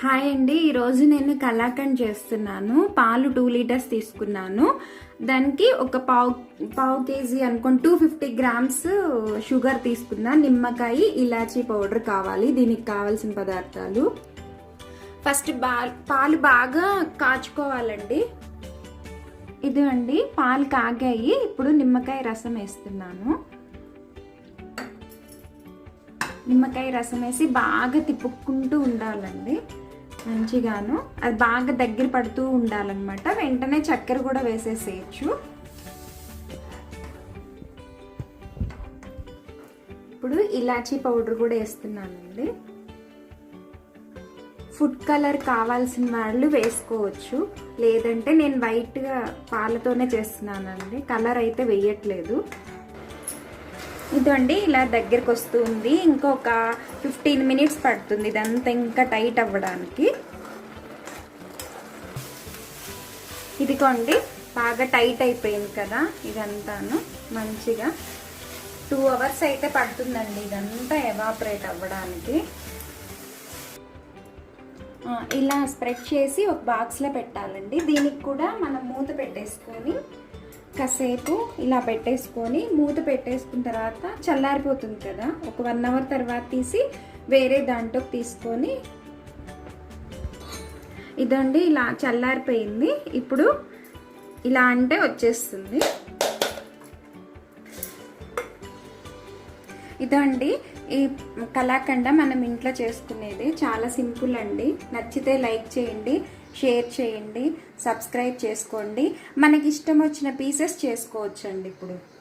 Hi అండి. ఈరోజు నేను కలాకండ్ చేస్తున్నాను. పాలు టూ లీటర్స్ తీసుకున్నాను. దానికి ఒక పావు పావు కేజీ అనుకోండి టూ ఫిఫ్టీ గ్రామ్స్ షుగర్ తీసుకున్నా నిమ్మకాయ ఇలాచీ పౌడర్ కావాలి. దీనికి కావాల్సిన పదార్థాలు. ఫస్ట్ బా పాలు బాగా కాచుకోవాలండి. ఇది అండి పాలు కాగాయి. ఇప్పుడు నిమ్మకాయ రసం వేస్తున్నాను. నిమ్మకాయ రసం వేసి బాగా తిప్పుకుంటూ ఉండాలండి. మంచిగాను. అది బాగా దగ్గర పడుతూ ఉండాలన్నమాట. వెంటనే చక్కెర కూడా వేసేసేయచ్చు. ఇప్పుడు ఇలాచీ పౌడర్ కూడా వేస్తున్నానండి. ఫుడ్ కలర్ కావాల్సిన వాళ్ళు వేసుకోవచ్చు. లేదంటే నేను వైట్గా పాలతోనే చేస్తున్నానండి. కలర్ అయితే వేయట్లేదు. ఇదండి ఇలా దగ్గరికి వస్తుంది. ఇంకొక ఫిఫ్టీన్ మినిట్స్ పడుతుంది. ఇదంతా ఇంకా టైట్ అవ్వడానికి. ఇదిగోండి బాగా టైట్ అయిపోయింది కదా ఇదంతాను మంచిగా. టూ అవర్స్ అయితే పడుతుందండి. ఇదంతా ఎవాపరేట్ అవ్వడానికి. ఇలా స్ప్రెడ్ చేసి ఒక బాక్స్లో పెట్టాలండి. దీనికి కూడా మనం మూత పెట్టేసుకొని కాసేపు ఇలా పెట్టేసుకొని మూత పెట్టేసుకున్న తర్వాత చల్లారిపోతుంది కదా. ఒక వన్ అవర్ తర్వాత తీసి వేరే దాంట్లోకి తీసుకొని ఇదండి ఇలా చల్లారిపోయింది. ఇప్పుడు ఇలా అంటే వచ్చేస్తుంది. ఇదండి ఈ కళాఖండ మనం ఇంట్లో చేసుకునేది చాలా సింపుల్ అండి. నచ్చితే లైక్ చేయండి షేర్ చేయండి సబ్స్క్రైబ్ చేసుకోండి. మనకి ఇష్టం వచ్చిన పీసెస్ చేసుకోవచ్చండి ఇప్పుడు.